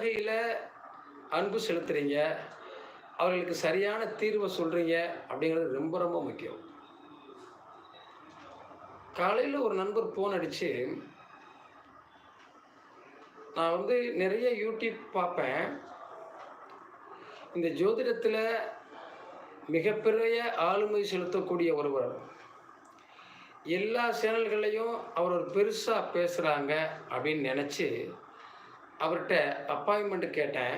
வகையில் அன்பு செலுத்துறீங்க. அவர்களுக்கு சரியான தீர்வை சொல்கிறீங்க அப்படிங்கிறது ரொம்ப ரொம்ப முக்கியம். காலையில் ஒரு நண்பர் ஃபோன் அடித்து நான் வந்து நிறைய யூடியூப் பார்ப்பேன் இந்த ஜோதிடத்தில் மிகப்பெரிய ஆளுமை செலுத்தக்கூடிய ஒருவர். எல்லா சேனல்களையும் அவர் ஒரு பெருசாக பேசுகிறாங்க அப்படின்னு நினச்சி அவர்கிட்ட அப்பாயின்மெண்ட் கேட்டேன்.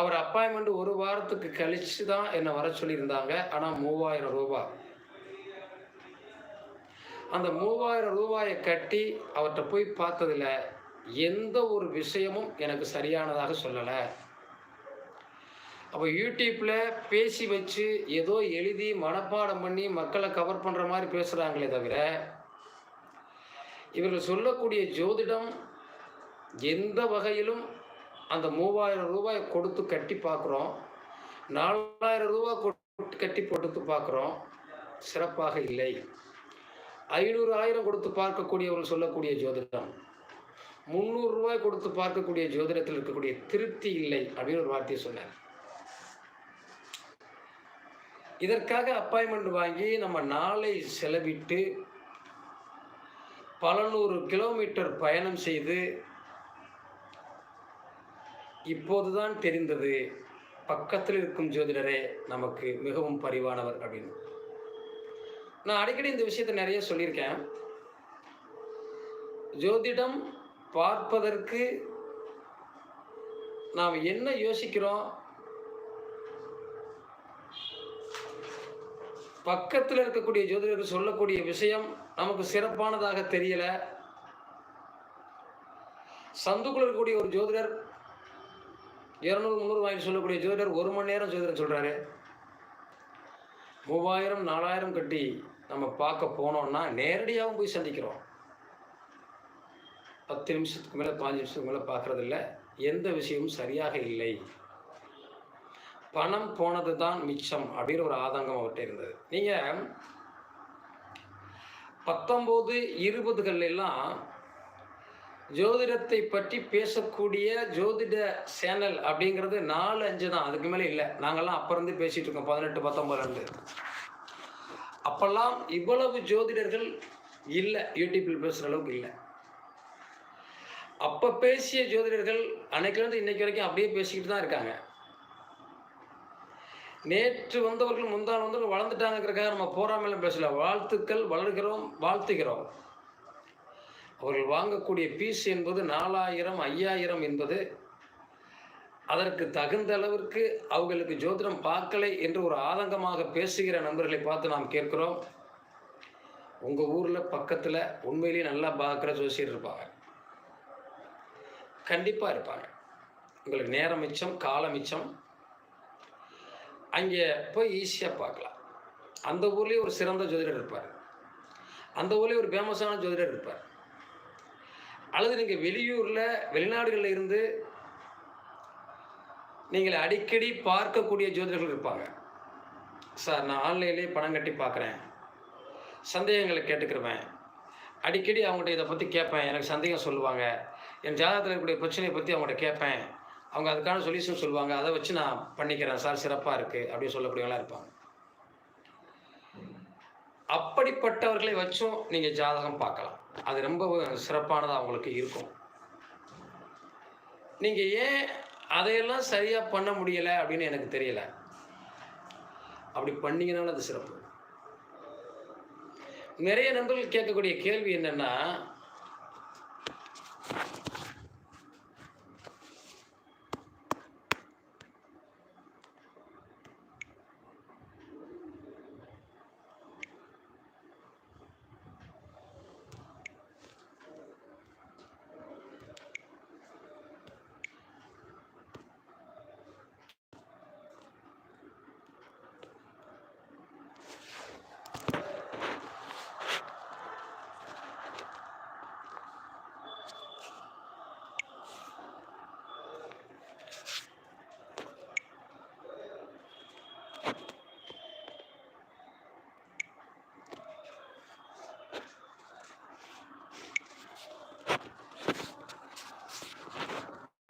அவர் அப்பாயின்மெண்ட் ஒரு வாரத்துக்கு கழித்து தான் என்னை வர சொல்லியிருந்தாங்க. ஆனால் மூவாயிரம் ரூபாய். அந்த மூவாயிரம் ரூபாயை கட்டி அவர்கிட்ட போய் பார்த்ததில் எந்த ஒரு விஷயமும் எனக்கு சரியானதாக சொல்லலை. அப்போ யூடியூப்பில் பேசி வச்சு ஏதோ எழுதி மனப்பாடம் பண்ணி மக்களை கவர் பண்ணுற மாதிரி பேசுகிறாங்களே தவிர இவர்கள் சொல்லக்கூடிய ஜோதிடம் எந்த வகையிலும் அந்த மூவாயிரம் ரூபாய் கொடுத்து கட்டி பார்க்குறோம். நாலாயிரம் ரூபாய் கொடுத்து கட்டி போட்டு பார்க்குறோம். சிறப்பாக இல்லை. ஐநூறு ஆயிரம் கொடுத்து பார்க்கக்கூடியவர்கள் சொல்லக்கூடிய ஜோதிடம். முந்நூறு ரூபாய் கொடுத்து பார்க்கக்கூடிய ஜோதிடத்தில் இருக்கக்கூடிய திருப்தி இல்லை அப்படின்னு ஒரு வார்த்தையை சொன்னார். இதற்காக அப்பாயின்மெண்ட் வாங்கி நம்ம நாளை செலவிட்டு பல நூறு கிலோமீட்டர் பயணம் செய்து இப்போதுதான் தெரிந்தது பக்கத்தில் இருக்கும் ஜோதிடரே நமக்கு மிகவும் பரிவானவர் அப்படின்னு. நான் அடிக்கடி இந்த விஷயத்தை நிறைய சொல்லியிருக்கேன். ஜோதிடம் பார்ப்பதற்கு நாம் என்ன யோசிக்கிறோம்? பக்கத்தில் இருக்கக்கூடிய ஜோதிடர்கள் சொல்லக்கூடிய விஷயம் நமக்கு சிறப்பானதாக தெரியல. சந்துக்குள் இருக்கக்கூடிய ஒரு ஜோதிடர் இரநூறு முந்நூறு வாங்கி சொல்லக்கூடிய ஜோதிடர் ஒரு மணி நேரம் ஜோதிடர் சொல்கிறாரு மூவாயிரம் நாலாயிரம் கட்டி நம்ம பார்க்க போனோம்னா நேரடியாகவும் போய் சந்திக்கிறோம். பத்து நிமிஷத்துக்கு மேலே பாஞ்சு நிமிஷத்துக்கு மேலே பார்க்குறதில்ல. எந்த விஷயமும் சரியாக இல்லை. பணம் போனது தான் மிச்சம் அப்படின்ற ஒரு ஆதங்கம் அவர்கிட்ட இருந்தது. நீங்கள் பத்தொம்போது இருபதுகள் எல்லாம் ஜோதிடத்தை பற்றி பேசக்கூடிய ஜோதிட சேனல் அப்படிங்கிறது நாலு அஞ்சு தான். அதுக்கு மேலே இல்லை. நாங்கள்லாம் அப்போ இருந்து பேசிகிட்டு இருக்கோம். பதினெட்டு பத்தொம்பதுலேருந்து அப்போல்லாம் இவ்வளவு ஜோதிடர்கள் இல்லை. யூடியூப்பில் பேசுகிற அளவுக்கு இல்லை. அப்போ பேசிய ஜோதிடர்கள் அன்னைக்கிலேருந்து இன்னைக்கு வரைக்கும் அப்படியே பேசிக்கிட்டு தான் இருக்காங்க. நேற்று வந்தவர்கள் முந்தாள் வந்தவர்கள் வளர்ந்துட்டாங்கிறதுக்காக நம்ம போராமலாம் பேசல. வாழ்த்துக்கள் வளர்கிறோம் வாழ்த்துகிறோம். அவர்கள் வாங்கக்கூடிய பீஸ் என்பது நாலாயிரம் ஐயாயிரம் என்பது அதற்கு தகுந்த அளவிற்கு அவர்களுக்கு ஜோதிடம் பார்க்கலை என்று ஒரு ஆதங்கமாக பேசுகிற நண்பர்களை பார்த்து நாம் கேட்கிறோம். உங்கள் ஊரில் பக்கத்தில் உண்மையிலேயே நல்லா பார்க்குற ஜோசியர் இருப்பாங்க. கண்டிப்பாக இருப்பாங்க. உங்களுக்கு நேரம் மிச்சம் காலம் மிச்சம். அங்கே போய் ஈஸியாக பார்க்கலாம். அந்த ஊர்லேயே ஒரு சிறந்த ஜோதிடர் இருப்பார். அந்த ஊர்லேயே ஒரு ஃபேமஸான ஜோதிடர் இருப்பார். அல்லது நீங்கள் வெளியூரில் வெளிநாடுகளில் இருந்து நீங்கள் அடிக்கடி பார்க்கக்கூடிய ஜோதிடர்கள் இருப்பாங்க. சார் நான் ஆன்லைன்லேயே பணம் கட்டி பார்க்குறேன் சந்தேகங்களை கேட்டுக்கிருவேன். அடிக்கடி அவங்கள்ட்ட இதை பற்றி கேட்பேன். எனக்கு சந்தேகம் சொல்லுவாங்க. என் ஜாதகத்தில் இருக்கக்கூடிய பிரச்சனையை பற்றி அவங்கள்ட்ட கேட்பேன். அவங்க அதுக்கான சொல்யூஷன் சொல்லுவாங்க. அதை வச்சு நான் பண்ணிக்கிறேன். சார் சிறப்பாக இருக்குது அப்படின்னு சொல்லக்கூடியவங்களாம் இருப்பாங்க. அப்படிப்பட்டவர்களை வச்சும் நீங்கள் ஜாதகம் பார்க்கலாம். அது ரொம்ப சிறப்பானதாக அவங்களுக்கு இருக்கும். நீங்கள் ஏன் அதையெல்லாம் சரியாக பண்ண முடியலை அப்படின்னு எனக்கு தெரியலை. அப்படி பண்ணீங்கனாலும் அது சிறப்பு. நிறைய நண்பர்கள் கேட்கக்கூடிய கேள்வி என்னென்னா